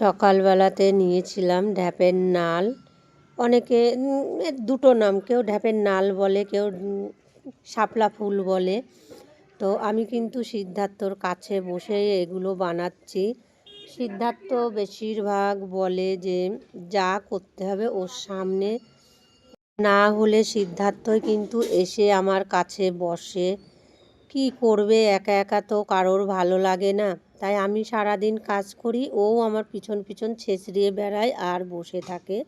সকালবেলাতে নিয়েছিলাম ঢ্যাপের নাল। অনেকে দুটো নাম, কেউ ঢ্যাপের নাল বলে, কেউ শাপলা ফুল বলে। তো আমি কিন্তু সিদ্ধার্থর কাছে বসে এগুলো বানাচ্ছি। সিদ্ধার্থ বেশিরভাগ বলে যে, যা করতে হবে ওর সামনে। না হলে সিদ্ধার্থই কিন্তু এসে আমার কাছে বসে, কি করবে? একা একা তো কারোর ভালো লাগে না। তাই আমি সারাদিন কাজ করি, ও আমার পিছন পিছন ছেঁচড়িয়ে বেড়ায় আর বসে থাকে।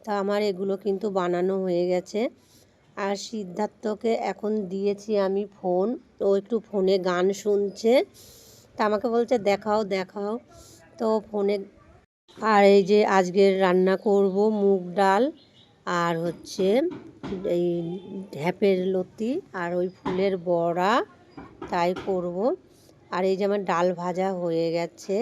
তা আমার এগুলো কিন্তু বানানো হয়ে গেছে। আর সিদ্ধার্থকে এখন দিয়েছি আমি ফোন। ও একটু ফোনে গান শুনছে। তা আমাকে বলছে, দেখাও দেখাও। তো ফোনে আর এই যে আজকের রান্না করব, মুগ ডাল আর হচ্ছে এই ঢ্যাপের লতি আর ওই ফুলের বড়া, তাই করব। আর এই যে আমার ডাল ভাজা হয়ে গেছে।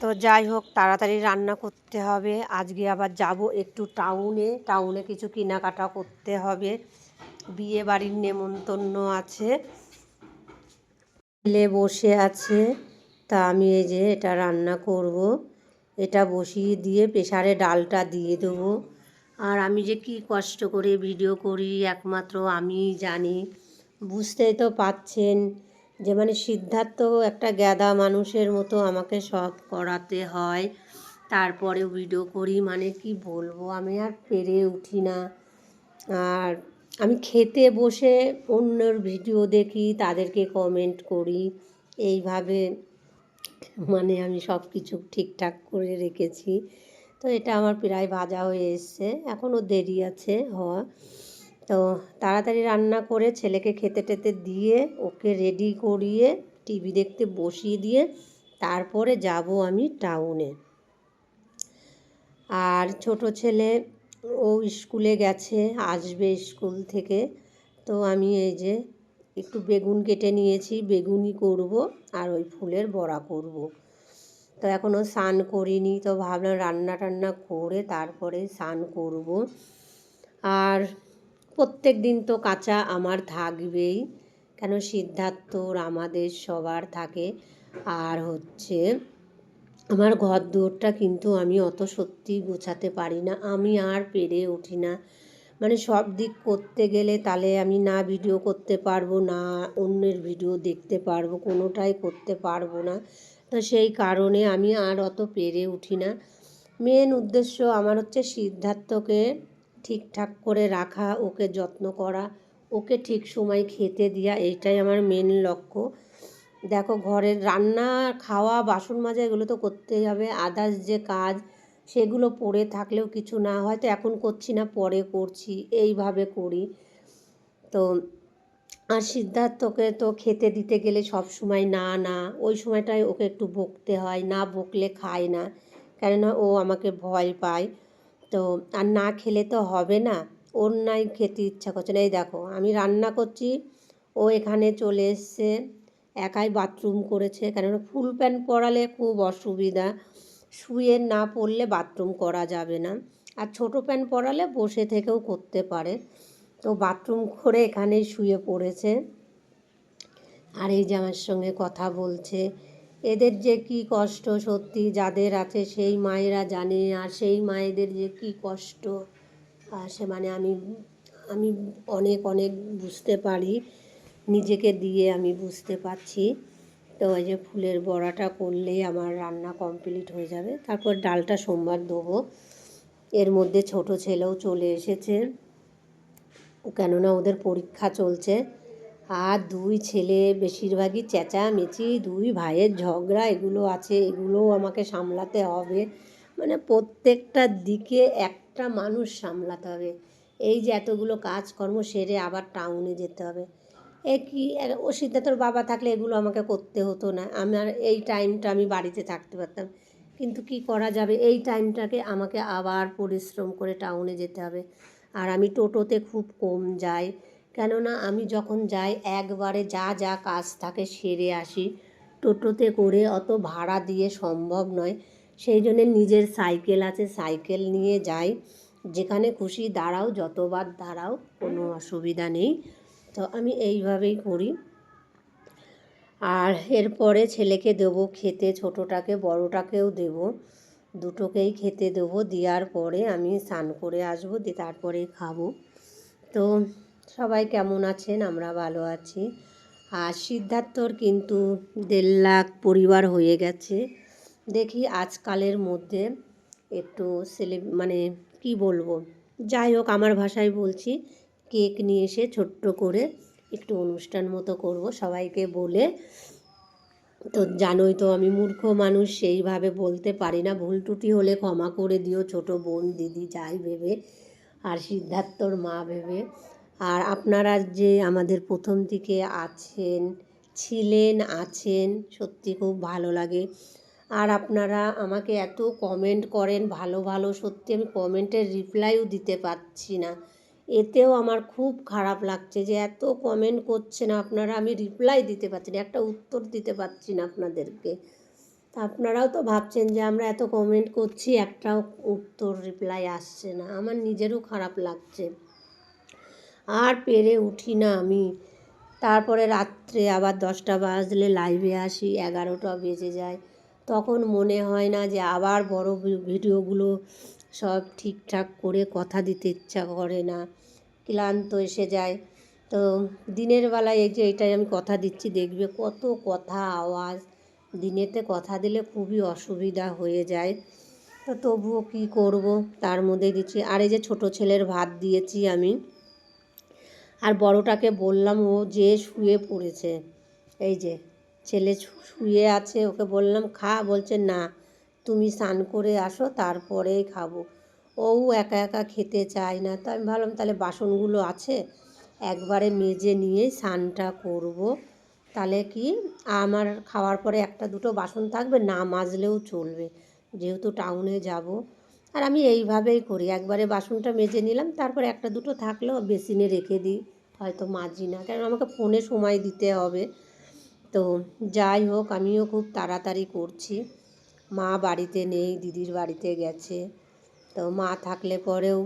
তো যাই হোক, তাড়াতাড়ি রান্না করতে হবে। আজকে আবার যাব একটু টাউনে। টাউনে কিছু কেনাকাটা করতে হবে। বিয়ে বাড়ির নেমন্তন্ন আছে। ছেলে বসে আছে। তা আমি এই যে এটা রান্না করব। এটা বসিয়ে দিয়ে প্রেসারে ডালটা দিয়ে দেবো। আর আমি যে কি কষ্ট করে ভিডিও করি, একমাত্র আমি জানি। বুঝতেই তো পাচ্ছেন। যে মানে সিদ্ধার্থ একটা গ্যাদা মানুষের মতো আমাকে সব করাতে হয়। তারপরেও ভিডিও করি মানে কি বলব, আমি আর পেরে উঠি না। আর আমি খেতে বসে অন্যর ভিডিও দেখি, তাদেরকে কমেন্ট করি। এইভাবে মানে আমি সব কিছু ঠিকঠাক করে রেখেছি। তো এটা আমার প্রায় ভাজা হয়ে এসছে, এখনও দেরি আছে হওয়া। তো তাড়াতাড়ি রান্না করে ছেলেকে খেতে টেতে দিয়ে ওকে রেডি করিয়ে টিভি দেখতে বসিয়ে দিয়ে তারপরে যাব আমি টাউনে আর ছোট ছেলে, ও স্কুলে গেছে, আসবে স্কুল থেকে। তো আমি এই যে একটু বেগুন কেটে নিয়েছি বেগুনি করব আর ওই ফুলের বড়া করব। তো এখনও স্নান করিনি, তো ভাবলাম রান্না টান্না করে তারপরে স্নান করব। আর প্রত্যেক দিন তো কাঁচা আমার থাকবেই। কেন সিদ্ধার্থর আমাদের সবার থাকে। আর হচ্ছে আমার ঘর দুয়ারটা কিন্তু আমি অত সত্যি গোছাতে পারি না। আমি আর পেরে উঠি না। মানে সব দিক করতে গেলে তাহলে আমি না ভিডিও করতে পারব, না অন্যের ভিডিও দেখতে পারব, কোনোটাই করতে পারব না। তো সেই কারণে আমি আর অত পেরে উঠি না। মেন উদ্দেশ্য আমার হচ্ছে সিদ্ধার্থকে ঠিকঠাক করে রাখা, ওকে যত্ন করা, ওকে ঠিক সময় খেতে দেওয়া এইটাই আমার মেন লক্ষ্য। দেখো, ঘরের রান্না, খাওয়া, বাসন মাজা, এগুলো তো করতেই হবে। আদার্স যে কাজ, সেগুলো পড়ে থাকলেও কিছু না হয়তো এখন করছি না, পরে করছি, এইভাবে করি। তো, আর সিদ্ধার্থকে তো খেতে দিতে গেলে সব সময় না না, ওই সময়টায় ওকে একটু বকতে হয়, না বকলে খায় না। কেননা ও আমাকে ভয় পায়। তো আর না খেলে তো হবে না। ওর নাই খেতে ইচ্ছা করছে না। এই দেখো, আমি রান্না করছি, ও এখানে চলে এসছে, একাই বাথরুম করেছে। কেননা ফুল প্যান্ট পরালে খুব অসুবিধা, শুয়ে না পড়লে বাথরুম করা যাবে না। আর ছোটো প্যান্ট পরালে বসে থেকেও করতে পারে। তো বাথরুম করে এখানেই শুয়ে পড়েছে। আর এই যে আমার সঙ্গে কথা বলছে এদের যে কি কষ্ট সত্যি যাদের আছে সেই মায়েরা জানে, আর সেই মায়েদের যে কি কষ্ট, আর সে মানে আমি আমি অনেক অনেক বুঝতে পারি, নিজেকে দিয়ে আমি বুঝতে পারছি। তো ওই যে ফুলের বড়াটা করলেই আমার রান্না কমপ্লিট হয়ে যাবে। তারপর ডালটা সোমবার দেবো। এর মধ্যে ছোট ছেলেও চলে এসেছে। কেননা ওদের পরীক্ষা চলছে। আর দুই ছেলে বেশিরভাগই চেঁচামেচি, দুই ভাইয়ের ঝগড়া, এগুলো আছে, এগুলোও আমাকে সামলাতে হবে। মানে প্রত্যেকটা দিকে একটা মানুষ সামলাতে হবে। এই যে এতগুলো কাজকর্ম সেরে আবার টাউনে যেতে হবে। এ কি ও সিদ্ধার্থর বাবা থাকলে এগুলো আমাকে করতে হতো না। আমার এই টাইমটা আমি বাড়িতে থাকতে পারতাম। কিন্তু কি করা যাবে? এই টাইমটাকে আমাকে আবার পরিশ্রম করে টাউনে যেতে হবে। আর আমি টোটোতে খুব কম যাই। কেননা আমি যখন যাই, একবারে যা যা কাজ থাকে সেরে আসি। টোটোতে করে অত ভাড়া দিয়ে সম্ভব নয়। সেই জন্যে নিজের সাইকেল আছে, সাইকেল নিয়ে যাই। যেখানে খুশি দাঁড়াও, যতবার দাঁড়াও, কোনো অসুবিধা নেই। তো আমি এইভাবেই করি। আর এরপরে ছেলেকে দেবো খেতে, ছোটোটাকে, বড়োটাকেও দেবো। দুটোকেই খেতে দেবো। দেওয়ার পরে আমি স্নান করে আসব, দিয়ে তারপরে খাব। তো সবাই কেমন আছেন? আমরা ভালো আছি। আর সিদ্ধার্থর কিন্তু দেড় লাখ পরিবার হয়ে গেছে। দেখি আজকালের মধ্যে একটু সেলে মানে কি বলব? যাই হোক, আমার ভাষায় বলছি, কেক নিয়ে এসে ছোট্ট করে একটু অনুষ্ঠান মতো করব সবাইকে বলে। তো জানোই তো আমি মূর্খ মানুষ, সেইভাবে বলতে পারি না। ভুল ত্রুটি হলে ক্ষমা করে দিও, ছোট বোন, দিদি, যাই ভেবে। আর সিদ্ধার্থর মা ভেবে আর আপনারা যে আমাদের প্রথম দিকে আছেন, ছিলেন, আছেন, সত্যি খুব ভালো লাগে। আর আপনারা আমাকে এত কমেন্ট করেন, ভালো ভালো, সত্যি আমি কমেন্টের রিপ্লাইও দিতে পারছি না। এতেও আমার খুব খারাপ লাগছে যে এত কমেন্ট করছেন, আপনারা আমি রিপ্লাই দিতে পারছি না, একটা উত্তর দিতে পারছি না আপনাদেরকে। তা আপনারাও তো ভাবছেন যে আমরা এত কমেন্ট করছি, একটাও উত্তর রিপ্লাই আসছে না। আমার নিজেরও খারাপ লাগছে। আর পেরে উঠি না আমি। তারপরে রাত্রে আবার দশটা বাজলে লাইভে আসি, এগারোটা বেজে যায়। তখন মনে হয় না যে আবার বড় ভিডিওগুলো সব ঠিকঠাক করে কথা দিতে ইচ্ছা করে না। ক্লান্ত এসে যায়। তো দিনের বেলায় এই যে এটাই আমি কথা দিচ্ছি, দেখবে কত কথা আওয়াজ। দিনেতে কথা দিলে খুবই অসুবিধা হয়ে যায়। তো তবুও কী করব? তার মধ্যে দিচ্ছি। আর এই যে ছোটো ছেলের ভাত দিয়েছি আমি। আর বড়টাকে বললাম, ও যে শুয়ে পড়েছে। এই যে, ছেলে শুয়ে আছে, ওকে বললাম, খা। বলছে, না, তুমি স্নান করে আসো, তারপরেই খাব। ও একা একা খেতে চায় না। তো আমি ভাবলাম, তাহলে বাসনগুলো আছে, একবারে মেজে নিয়ে স্নানটা করব। তাহলে কি, আমার খাওয়ার পরে একটা দুটো বাসন থাকবে, না মাজলেও চলবে, যেহেতু টাউনে যাব। আর আমি এইভাবেই করি, একবারে বাসনটা মেজে নিলাম, তারপর একটা দুটো থাকলেও বেসিনে রেখে দিই। হয়তো মাজি না। কারণ আমাকে ফোনে সময় দিতে হবে। তো যাই হোক, আমিও খুব তাড়াতাড়ি করছি। মা বাড়িতে নেই, দিদির বাড়িতে গেছে। তো মা থাকলে পরেও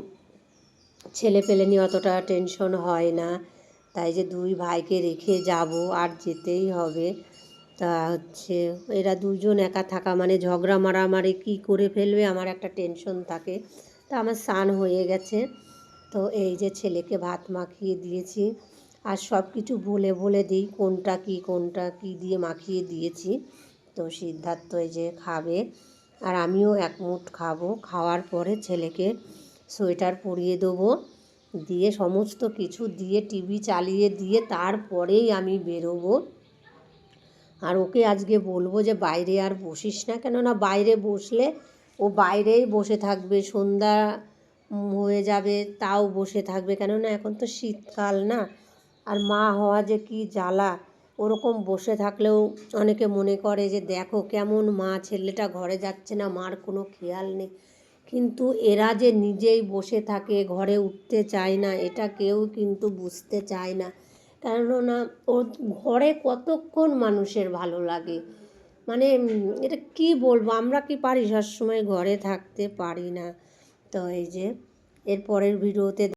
ছেলে পেলে নিয়ে অতটা টেনশন হয় না। তাই যে দুই ভাইকে রেখে যাব, আর যেতেই হবে। তা হচ্ছে এরা দুজন একা থাকা মানে ঝগড়া মারামারি কী করে ফেলবে? আমার একটা টেনশন থাকে। তা আমার স্নান হয়ে গেছে। তো এই যে ছেলেকে ভাত মাখিয়ে দিয়েছি আর সব কিছু বলে বলে দিই কোনটা কি কোনটা কি দিয়ে মাখিয়ে দিয়েছি। তো সিদ্ধার্থ এই যে খাবে আর আমিও এক মুঠ খাব। খাওয়ার পরে ছেলেকে সোয়েটার পরিয়ে দেবো। দিয়ে সমস্ত কিছু দিয়ে টিভি চালিয়ে দিয়ে তারপরেই আমি বেরোবো। আর ওকে আজকে বলব যে বাইরে আর বসিস না কেননা বাইরে বসলে ও বাইরেই বসে থাকবে। সন্ধ্যা হয়ে যাবে, তাও বসে থাকবে। কেননা এখন তো শীতকাল না। আর মা হওয়া যে কি জ্বালা। ওরকম বসে থাকলেও অনেকে মনে করে যে, দেখো কেমন মা, ছেলেটা ঘরে যাচ্ছে না, মার কোনো খেয়াল নেই। কিন্তু এরা যে নিজেই বসে থাকে, ঘরে উঠতে চায় না, এটা কেউ কিন্তু বুঝতে চায় না। কেননা ও ঘরে কতক্ষণ মানুষের ভালো লাগে? মানে এটা কি বলব? আমরা কি পারি সবসময় ঘরে থাকতে পারি না? তো এই যে এর পরের ভিডিওতে